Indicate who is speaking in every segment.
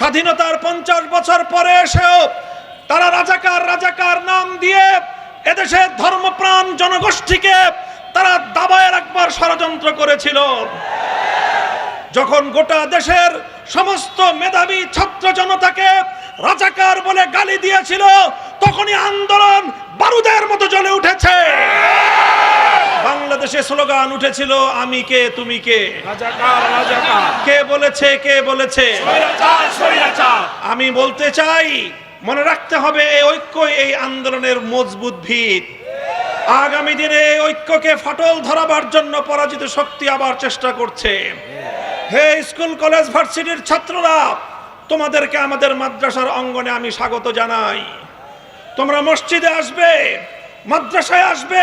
Speaker 1: স্বাধীনতার পঞ্চাশ বছর পরে এসেও তারা রাজাকার রাজাকার নাম দিয়ে এদেশের ধর্মপ্রাণ জনগোষ্ঠীকে তারা দাবায় রাখবার ষড়যন্ত্র করেছিল। যখন গোটা দেশের সমস্ত মেধাবী ছাত্র জনতাকে রাজাকার বলে গালি দিয়েছিল, তখনই আন্দোলন বারুদের মতো জ্বলে উঠেছে। বাংলাদেশে স্লোগান উঠেছিল আমি কে তুমি কে? কে বলেছে কে বলেছে? আমি বলতে চাই মনে রাখতে হবে এই ঐক্য এই আন্দোলনের মজবুত ভিত। আগামী দিনে এই ঐক্যকে ফাটল ধরাবার জন্য পরাজিত শক্তি আবার চেষ্টা করছে। হে স্কুল কলেজ ভার্সিটির ছাত্ররা তোমাদেরকে আমাদের মাদ্রাসার অঙ্গনে আমি স্বাগত জানাই। তোমরা মসজিদে আসবে মাদ্রাসায় আসবে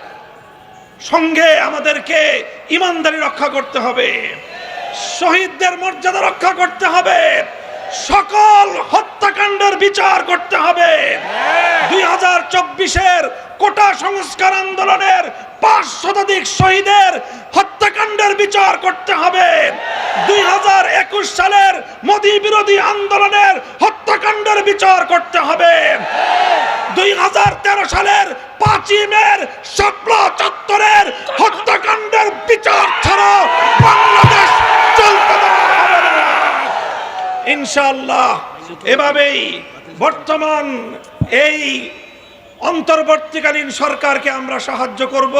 Speaker 1: সঙ্গে আমাদেরকে ইমানদারি রক্ষা করতে হবে, শহীদদের মর্যাদা রক্ষা করতে হবে, সকল হত্যাকাণ্ডের বিচার করতে হবে। দুই হাজার চব্বিশের কোটা সংস্কার আন্দোলনের পাঁচ শতাধিক শহীদের হত্যাকাণ্ডের বিচার করতে হবে। দুই হাজার একুশ সালের মোদী বিরোধী আন্দোলনের হত্যাকাণ্ডের বিচার করতে হবে। দুই হাজার তেরো সালের পাঁচই মের ইনশাআল্লাহ। এভাবেই বর্তমান এই অন্তর্বর্তীকালীন সরকারকে আমরা সাহায্য করব,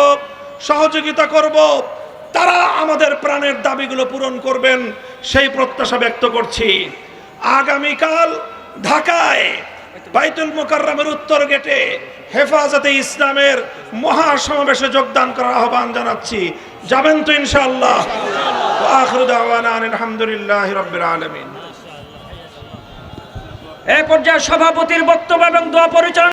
Speaker 1: সহযোগিতা করব। তারা আমাদের প্রাণের দাবিগুলো পূরণ করবেন, সেই প্রত্যাশা ব্যক্ত করছি। আগামীকাল ঢাকায় বাইতুল মোকাররমের উত্তর গেটে হেফাজতে ইসলামের মহাসমাবেশে যোগদান করার আহ্বান জানাচ্ছি। যাবেন তো ইনশাআল্লাহ। আলহামদুলিল্লাহ রাব্বিল আলামিন।
Speaker 2: এ পর্যায়ে সভাপতির বক্তব্য এবং দোয়া পরিচালনা